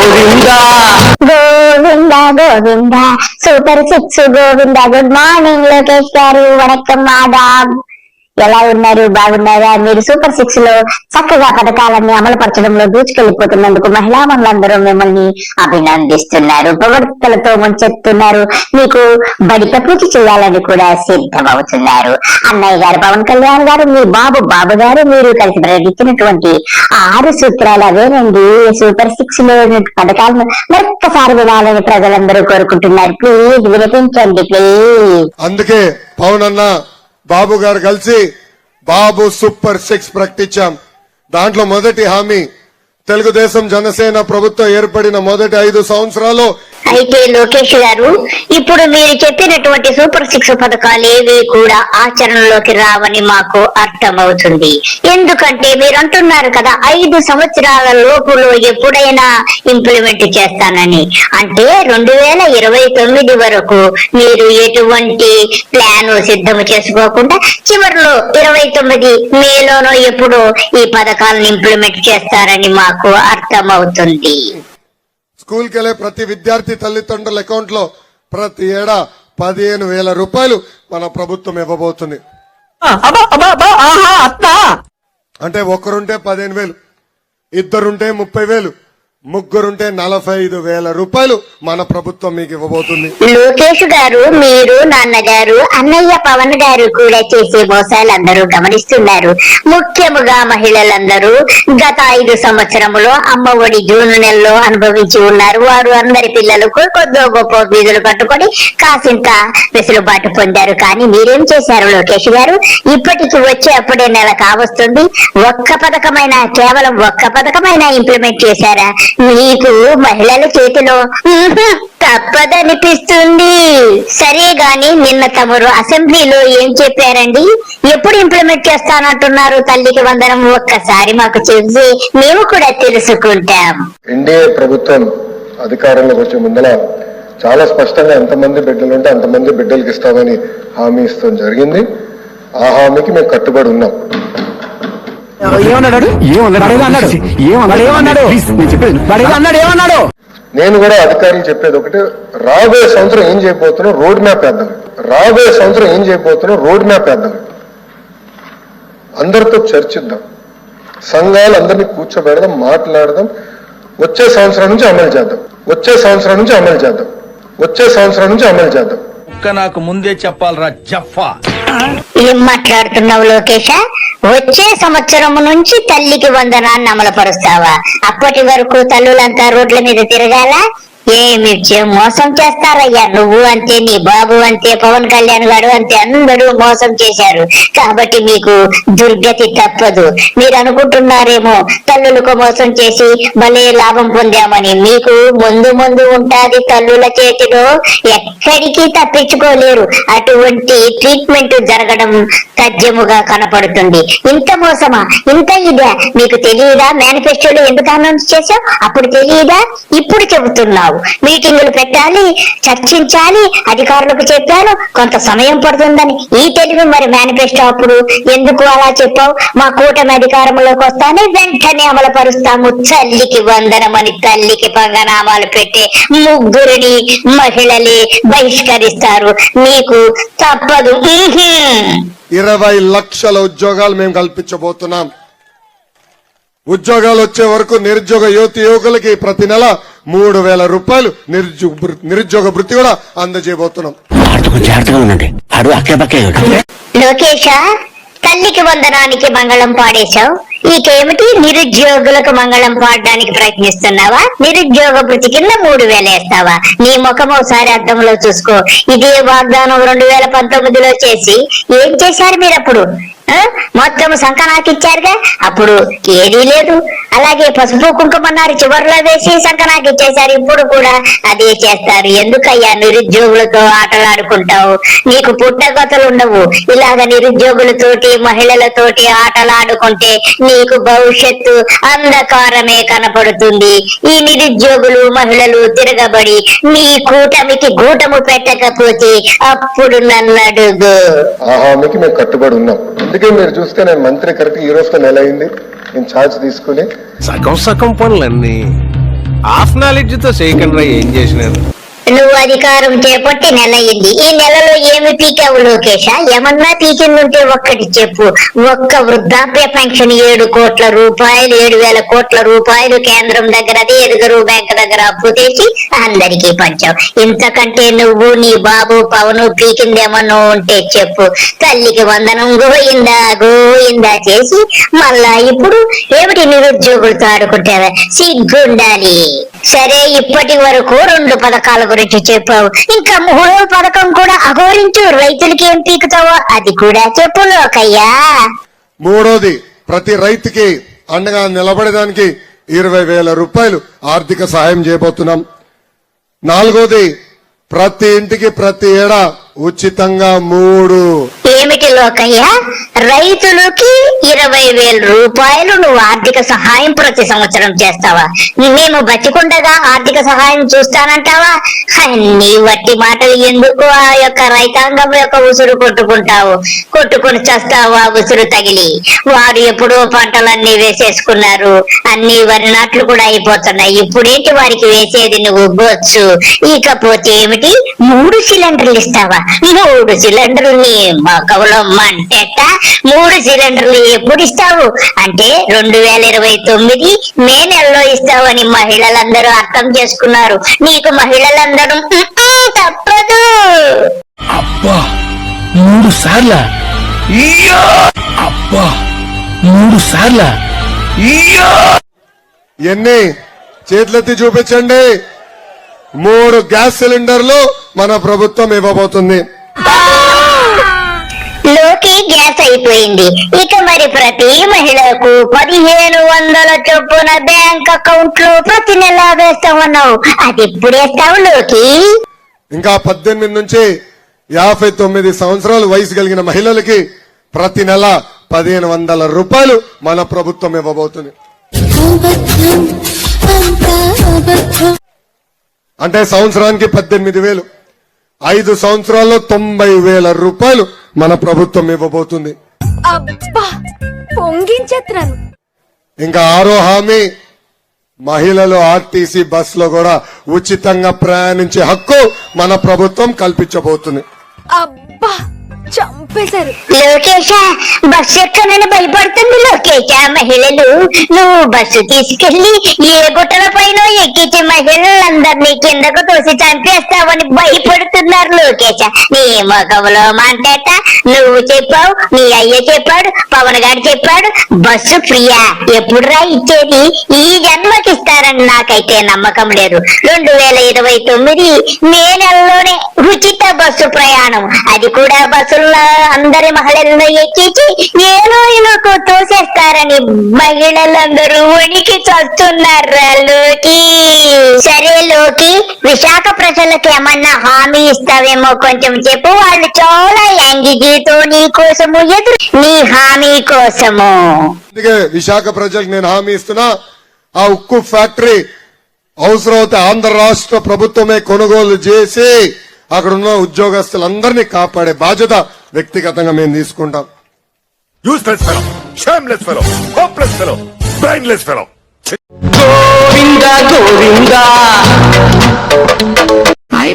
Govinda. Govinda Govinda. Super six Govinda. Good morning Lokesh గారు. వణక్కం మాదా ఎలా ఉన్నారు బాగున్నారా? మీరు సూపర్ సిక్స్లో చక్కగా పథకాలన్నీ అమలు పరచడంలో దూచుకెళ్ళిపోతున్నందుకు మహిళా మనులందరూ మిమ్మల్ని అభినందిస్తున్నారు ప్రవర్తలతో ముంచెత్తున్నారు మీకు బడిక పూజ చేయాలని కూడా సిద్ధమవుతున్నారు. అన్నయ్య గారు పవన్ కళ్యాణ్ గారు మీ బాబు బాబు గారు మీరు కలిసి ప్రకటించినటువంటి ఆరు సూత్రాలు అవేనండి. సూపర్ సిక్స్లో పథకాలను మరొక్కసారి వినాలని ప్రజలందరూ కోరుకుంటున్నారు. ప్లీజ్ వినిపించండి ప్లీజ్. అందుకే పవన్ అన్న బాబు గారు కలిసి బాబు సూపర్ సిక్స్ ప్రకటించాం. దాంట్లో మొదటి హామీ తెలుగుదేశం జనసేన ప్రభుత్వం ఏర్పడిన మొదటి ఐదు సంవత్సరాలు అయితే లోకేష్ గారు ఇప్పుడు మీరు చెప్పినటువంటి సూపర్ సిక్స్ పథకాలు ఏవి కూడా ఆచరణలోకి రావని మాకు అర్థమవుతుంది. ఎందుకంటే మీరు అంటున్నారు కదా ఐదు సంవత్సరాల లోపులో ఎప్పుడైనా ఇంప్లిమెంట్ చేస్తానని. అంటే రెండు వేల ఇరవై తొమ్మిది వరకు మీరు ఎటువంటి ప్లాన్ సిద్ధం చేసుకోకుండా చివరిలో ఇరవై తొమ్మిది మేలోనో ఎప్పుడు ఈ పథకాలను ఇంప్లిమెంట్ చేస్తారని మాకు అర్థమవుతుంది. స్కూల్కి వెళ్ళే ప్రతి విద్యార్థి తల్లిదండ్రుల అకౌంట్లో ప్రతి ఏడా పదిహేను వేల రూపాయలు మన ప్రభుత్వం ఇవ్వబోతుంది. అంటే ఒక్కరుంటే పదిహేను వేలు ఇద్దరుంటే ముప్పై వేలు. ముగ్గురుంటే నలభై ఐదు వేల రూపాయలు మన ప్రభుత్వం మీకు ఇవ్వబోతుంది. లోకేష్ గారు మీరు నాన్నగారు అన్నయ్య పవన్ గారు కూడా చేసే మోసాలు అందరూ గమనిస్తున్నారు. ముఖ్యముగా మహిళలందరూ గత ఐదు సంవత్సరములో అమ్మ ఒడి జూన్ నెలలో అనుభవించి ఉన్నారు. వారు అందరి పిల్లలకు కొద్దో గొప్ప వీధులు కట్టుకొని కాసింత వెసులుబాటు పొందారు. కానీ మీరేం చేశారు లోకేష్ గారు? ఇప్పటికి వచ్చే అప్పుడే నెల కావస్తుంది. ఒక్క పథకమైన కేవలం ఒక్క పథకమైన ఇంప్లిమెంట్ చేశారా? మీకు మహిళల చేతిలో తప్పదనిపిస్తుంది. సరే గాని నిన్న తమరు అసెంబ్లీలో ఏం చెప్పారండి? ఎప్పుడు ఇంప్లిమెంట్ చేస్తానంటున్నారు తల్లికి వందనం ఒక్కసారి మాకు చెప్పి మేము కూడా తెలుసుకుంటాం. ఎన్డీఏ ప్రభుత్వం అధికారంలోకి వచ్చే ముందల చాలా స్పష్టంగా ఎంతమంది బిడ్డలు ఉంటే అంతమంది బిడ్డలకు ఇస్తామని హామీ ఇస్తాం జరిగింది. ఆ హామీకి మేము కట్టుబడి ఉన్నాం. ఏమన్నాడు? ఏమన్నాడు? అన్నాడు. ఏమన్నాడు ఏమన్నాడు? వాడు ఏదో అన్నాడు. ఏమన్నాడు? నేను కూడా అధికారులు చెప్పేది ఒకటి రాబోయే సంవత్సరం ఏం చేయబోతున్నాం రోడ్ మ్యాప్ వేద్దాం. రాబోయే సంవత్సరం ఏం చేయబోతున్నాం రోడ్ మ్యాప్ వేద్దాం. అందరితో చర్చిద్దాం. సంఘాలు అందరినీ కూర్చోబెడదాం మాట్లాడదాం. వచ్చే సంవత్సరం నుంచి అమలు చేద్దాం. వచ్చే సంవత్సరం నుంచి అమలు చేద్దాం. వచ్చే సంవత్సరం నుంచి అమలు చేద్దాం. ఒక్క నాకు ముందే చెప్పాలరా జఫా. ఏం మాట్లాడుతున్నావు లోకేష? వచ్చే సంవత్సరం నుంచి తల్లికి వందనాన్ని అమలు పరుస్తావా అప్పటి వరకు తల్లులంతా రోడ్ల మీద తిరగాల? ఏమి చే- మోసం చేస్తారయ్యా? నువ్వు అంతే నీ బాబు అంతే పవన్ కళ్యాణ్ గారు అంతే అందరూ మోసం చేశారు. కాబట్టి మీకు దుర్గతి తప్పదు. మీరు అనుకుంటున్నారేమో తల్లులకు మోసం చేసి భలే లాభం పొందామని. మీకు ముందు ముందు ఉంటాది తల్లుల చేతిలో. ఎక్కడికి తప్పించుకోలేరు. అటువంటి ట్రీట్మెంట్ జరగడం తథ్యముగా కనపడుతుంది. ఇంత మోసమా? ఇంత ఇదే? మీకు తెలియదా మేనిఫెస్టోలో ఎందుకు అనౌన్స్ చేశావు? అప్పుడు తెలియదా ఇప్పుడు చెబుతున్నావు. మీటింగులు పెట్టాలి చర్చించాలి అధికారులకు చెప్పాను కొంత సమయం పడుతుందని. ఈ తెలివి మరి మేనిఫెస్టో అప్పుడు ఎందుకు అలా చెప్పావు? మా కూటమి అధికారంలోకి వస్తానే వెంటనే అమలు పరుస్తాము తల్లికి వందనమని తల్లికి పంగనామాలు పెట్టే ముగ్గురిని మహిళలే బహిష్కరిస్తారు. మీకు తప్పదు. ఇరవై లక్షల ఉద్యోగాలు మేము కల్పించబోతున్నాం. ఉద్యోగాలు వచ్చే వరకు నిరుద్యోగ యువతి యువకులకి ప్రతి నెల మూడు వేల రూపాయలు నిరుద్యోగ వృత్తి కూడా అందజేయబోతున్నాం. లోకేష తల్లికి వందనానికి మంగళం పాడేశావు. ఇకేమిటి నిరుద్యోగులకు మంగళం పాడడానికి ప్రయత్నిస్తున్నావా? నిరుద్యోగ భృతి కింద మూడు వేలు వేస్తావా? నీ ముఖం ఒకసారి అద్దంలో చూసుకో. ఇదే వాగ్దానం రెండు వేల పంతొమ్మిదిలో చేసి ఏం చేశారు మీరు అప్పుడు? మొత్తం సంకనాకి ఇచ్చారుగా? అప్పుడు ఏదీ లేదు. అలాగే పసుపు కుంకుమన్నారు చివరిలో వేసి సంకనాకి ఇచ్చేశారు. ఇప్పుడు కూడా అదే చేస్తారు. ఎందుకయ్యా నిరుద్యోగులతో ఆటలాడుకుంటావు? నీకు పుట్టగతలు ఉండవు. ఇలాగ నిరుద్యోగులతోటి మహిళలతోటి ఆటలాడుకుంటే నీకు భవిష్యత్తు అంధకారమే కనపడుతుంది. ఈ నిరుద్యోగులు మహిళలు తిరగబడి నీ కూటమికి గూటము పెట్టకపోతే అప్పుడు నన్ను అడుగు. మేము కట్టుబడి ఉన్నాం. అందుకే మీరు చూస్తే నేను మంత్రి కరెక్ట్ ఈ రోజుతో నెల అయింది. నేను ఛార్జ్ తీసుకుని సగం సగం పనులన్నీ హాఫ్ నాలెడ్జ్తో చేయకుండా ఏం చేసినారు? నువ్వు అధికారం చేపట్టి నెల అయింది. ఈ నెలలో ఏమి పీకావు లోకేష? ఏమన్నా పీకిందుంటే ఒక్కటి చెప్పు. ఒక్క వృద్ధాప్య పెన్షన్ ఏడు కోట్ల రూపాయలు ఏడు వేల కోట్ల రూపాయలు కేంద్రం దగ్గర అదే రిజర్వ్ బ్యాంక్ దగ్గర అప్పు తెచ్చి అందరికీ పంచావు. ఇంతకంటే నువ్వు నీ బాబు పవను పీకిందేమన్నా ఉంటే చెప్పు. తల్లికి వందనం గోయిందా? గోయిందా చేసి మళ్ళా ఇప్పుడు ఏమిటి నిరుద్యోగులతో ఆడుకుంటావా? సిగ్గుండాలి. సరే ఇప్పటి వరకు రెండు పథకాల గురించి చెప్పావు. ఇంకా మూడో పథకం కూడా అఘోరించు. రైతులకి ఏం పీకుతావో అది కూడా చెప్పు లోకయ్యా. మూడోది ప్రతి రైతుకి అండగా నిలబడడానికి ఇరవై వేల రూపాయలు ఆర్థిక సహాయం చేయబోతున్నాం. నాలుగోది ప్రతి ఇంటికి ప్రతి ఏడా ఉచితంగా మూడు. ఏమిటి లోకయ్య? రైతులకి ఇరవై వేల రూపాయలు నువ్వు ఆర్థిక సహాయం ప్రతి సంవత్సరం చేస్తావా? మేము బతికుండగా ఆర్థిక సహాయం చూస్తానంటావా? అన్ని వట్టి మాటలు ఎందుకు ఆ యొక్క రైతాంగం యొక్క ఉసురు కొట్టుకుంటావు? కొట్టుకుని ఆ ఉసురు తగిలి? వారు ఎప్పుడో పంటలన్నీ వేసేసుకున్నారు. అన్ని వరి నాట్లు కూడా అయిపోతున్నాయి. ఇప్పుడేంటి వారికి వేసేది నువ్వు? బొచ్చు. ఇకపోతే ఏమిటి? మూడు సిలిండర్లు ఇస్తావా? మూడు సిలిండర్లు మొక్కలో మంటెట్ట మూడు సిలిండర్లు ఎప్పుడు ఇస్తావు? అంటే రెండు వేల ఇరవై తొమ్మిది మే నెలలో ఇస్తావని మహిళలందరూ అర్థం చేసుకున్నారు. నీకు మహిళలందరూ "ఉమ్మ్, తప్పదు అబ్బా మూడు సార్ల? అబ్బా మూడు సార్ల? ఎన్ని? చేతులెత్తి చూపించండి. మూడు గ్యాస్ సిలిండర్లు మన ప్రభుత్వం ఇవ్వబోతుంది. పాస్ అయిపోయింది ఇక మరి ప్రతి మహిళకు పదిహేను వందల చొప్పున బ్యాంక్ అకౌంట్లో ప్రతి నెల వేస్తామన్నావు. అది ఎప్పుడేస్తావు లోకి? ఇంకా పద్దెనిమిది నుంచి యాభై తొమ్మిది సంవత్సరాలు వయసు కలిగిన మహిళలకి ప్రతి నెల పదిహేను వందల రూపాయలు మన ప్రభుత్వం ఇవ్వబోతుంది. అంటే సంవత్సరానికి పద్దెనిమిది వేలు. ఐదు సంవత్సరాల్లో తొంభై వేల రూపాయలు మన ప్రభుత్వం ఇవ్వబోతుంది. అబ్బా పొంగించేత్రాను. ఇంకా ఆరో హామీ మహిళలు ఆర్టీసీ బస్లో కూడా ఉచితంగా ప్రయాణించే హక్కు మన ప్రభుత్వం కల్పించబోతుంది. అబ్బా చంపేశారు లోకేష బస్సు ఎక్కనని భయపడుతుంది లోకేష మహిళలు. నువ్వు బస్సు తీసుకెళ్ళి ఏ గుట్టల పైన ఎక్కించే మహిళలందరినీ కిందకు తోసి చంపేస్తావని భయపడుతున్నారు లోకేష నీ ముఖంలో మాంటేట నువ్వు చెప్పావు నీ అయ్య చెప్పాడు పవన్ గారు చెప్పాడు బస్సు ఫ్రీయా. ఎప్పుడురా ఇచ్చేది? ఈ జన్మకిస్తారని నాకైతే నమ్మకం లేదు. రెండు వేల ఇరవై తొమ్మిది మే నెలలోనే ఉచిత బస్సు ప్రయాణం. అది కూడా బస్సుల్లో. అందరి మహిళలను ఎక్కించి ఏలో తోసేస్తారని మహిళలందరూ వణికి చస్తున్నారు లోకి. సరే లోకి విశాఖ ప్రజలకు ఏమన్నా హామీ ఇస్తావేమో కొంచెం చెప్పు. వాళ్ళు చాలా యాంగిజీతో నీ కోసము ఎదురు నీ హామీ కోసము. అందుకే విశాఖ ప్రజలకు నేను హామీ ఇస్తున్నా. ఆ ఉక్కు ఫ్యాక్టరీ అవసరమైతే ఆంధ్ర రాష్ట్ర ప్రభుత్వమే కొనుగోలు చేసి అక్కడ ఉన్న ఉద్యోగస్తులందరినీ కాపాడే బాధ్యత వ్యక్తిగతంగా మేము తీసుకుంటాం. Useless fellow shameless fellow hopeless fellow brainless fellow Govinda Govinda. Bye